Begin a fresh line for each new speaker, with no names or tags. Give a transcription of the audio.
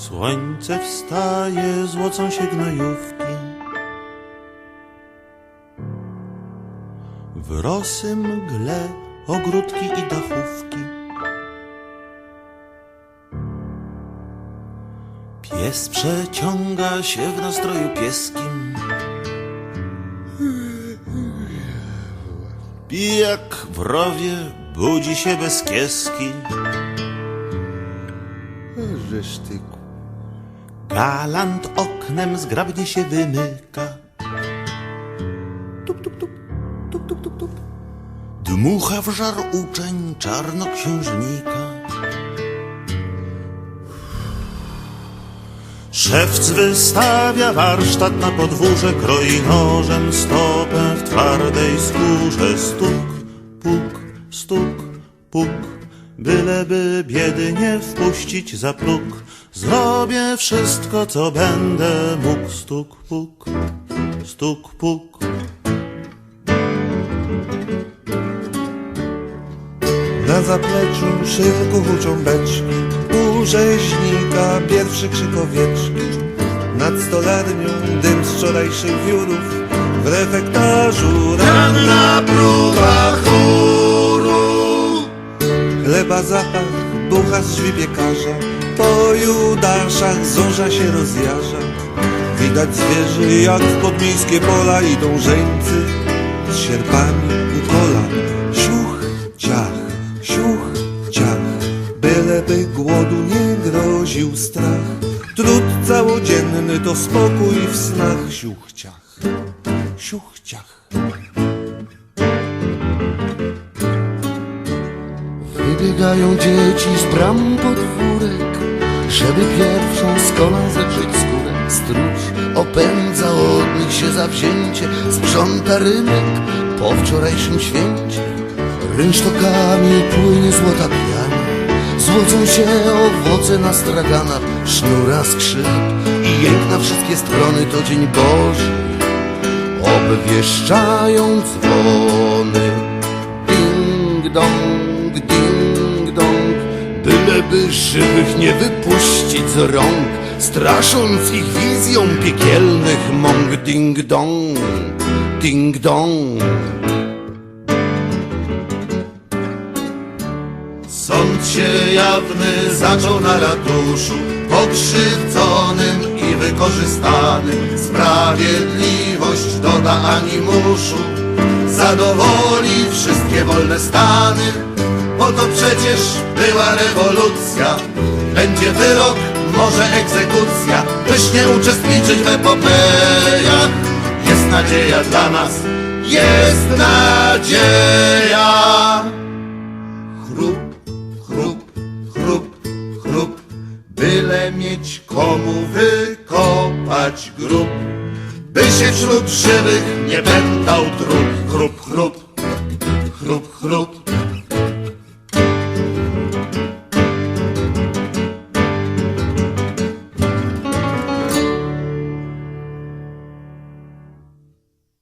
Słońce wstaje, złocą się gnojówki. W rosy mgle ogródki i dachówki. Pies przeciąga się w nastroju pieskim. Pijak w rowie budzi się bez kieski.
Żeż ty,
Galant oknem zgrabnie się wymyka. Tup, tup, tup, tup, tup, tup, tup. Dmucha w żar uczeń czarnoksiężnika. Szewc wystawia warsztat na podwórze, kroi nożem stopę w twardej skórze. Stuk, puk, stuk, puk, byleby biedy nie wpuścić za próg. Zrobię wszystko, co będę mógł. Stuk, puk, stuk, puk.
Na zapleczu szybko huczą beczki U rzeźnika pierwszy krzyk owieczki Nad stolarnią dym z wczorajszych wiórów W refektarzu ranna próba chóru Chleba zapach, bucha z drzwi piekarza. Po Judaszach zorza się rozjarza. Widać zwierzy jak w podmiejskie pola Idą żeńcy. Z sierpami u kolan. Siuch, ciach, siuch, ciach. Byleby głodu nie groził strach. Trud całodzienny to spokój w snach. Siuch, ciach, siuch, ciach
Wybiegają dzieci z bram podwórek, żeby pierwszą z kolan zedrzeć skórę. Stróż opędza od nich się zawzięcie, sprząta rynek po wczorajszym święcie. Rynsztokami płynie złota piana, złocą się owoce na straganach, sznura skrzyp i jęk na wszystkie strony to dzień Boży, obwieszczają dzwony. Ding ding dong, byleby żywych nie wypuścić z rąk, strasząc ich wizją piekielnych mąk. Ding dong, ding dong.
Sąd się jawny zaczął na ratuszu Pokrzywdzonym i wykorzystanym Sprawiedliwość doda animuszu Zadowoli wszystkie wolne stany Bo to przecież była rewolucja. Będzie wyrok, może egzekucja. Byś nie uczestniczyć w epopejach. Jest nadzieja dla nas. Jest nadzieja. Chrup, chrup, chrup, chrup, byle mieć komu wykopać grób, by się wśród żywych nie pętał trup, chrup, chrup, chrup, chrup.